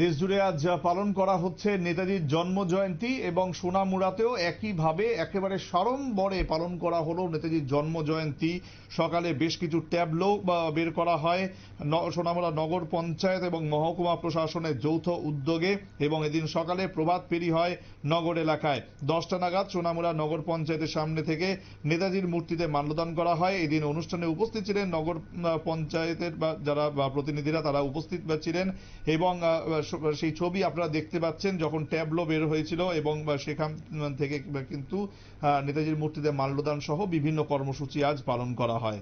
দেশজুড়ে আজ পালন করা হচ্ছে নেতাজির জন্ম জয়ন্তী এবং সোনামুড়াতেও একইভাবে একেবারে সাড়ম্বরে পালন করা হলো নেতাজির জন্ম জয়ন্তী সকালে বেশ কিছু ট্যাবলো বের করা হয় সোনামুড়া নগর পঞ্চায়েত এবং মহকুমা প্রশাসনের যৌথ উদ্যোগে এবং এদিন সকালে প্রভাত ফেরি হয় নগর এলাকায়। দশটা নাগাদ সোনামুড়া নগর পঞ্চায়েতের সামনে থেকে নেতাজির মূর্তিতে মাল্যদান করা হয়। এদিন অনুষ্ঠানে উপস্থিত ছিলেন নগর পঞ্চায়েতের বা, যারা প্রতিনিধিরা তারা উপস্থিত ছিলেন এবং সেই ছবি আপনারা দেখতে পাচ্ছেন যখন ট্যাবলো বের হয়েছিল এবং সেখান থেকে কিন্তু নেতাজির মূর্তিতে মাল্যদান সহ বিভিন্ন কর্মসূচি আজ পালন করা হয়।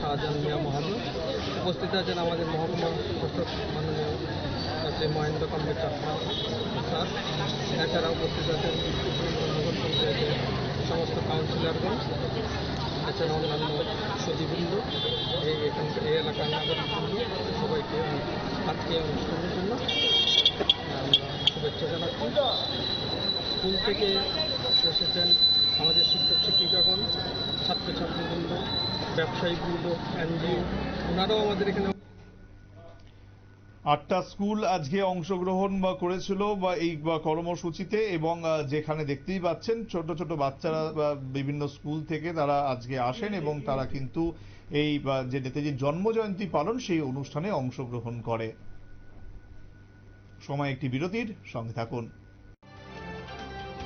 শাহজাহান মিয়া মহাজন। উপস্থিত আছেন আমাদের মহকুমা মাননীয় শ্রী মহেন্দ্র কম্পিউটার স্যার এছাড়া উপস্থিত আছেন সমস্ত কাউন্সিলরগণ, এছাড়া অন্যান্য আজকে অনুষ্ঠানের জন্য শুভেচ্ছা জানাচ্ছি স্কুল থেকে এসেছেন আমাদের শিক্ষক শিক্ষিকাগণ ছাত্রছাত্রীবৃন্দ ব্যবসায়ীবৃন্দ এনজিও ওনারাও আমাদের এখানে আটটা স্কুল আজকে অংশগ্রহণ বা করেছিল বা এই কর্মসূচিতে এবং যেখানে দেখতেই পাচ্ছেন ছোট ছোট বাচ্চারা বিভিন্ন স্কুল থেকে তারা আজকে আসেন এবং তারা কিন্তু এই যে নেতাজির জন্মজয়ন্তী পালন সেই অনুষ্ঠানে অংশগ্রহণ করে। সময় একটি বিরতির সঙ্গে থাকুন।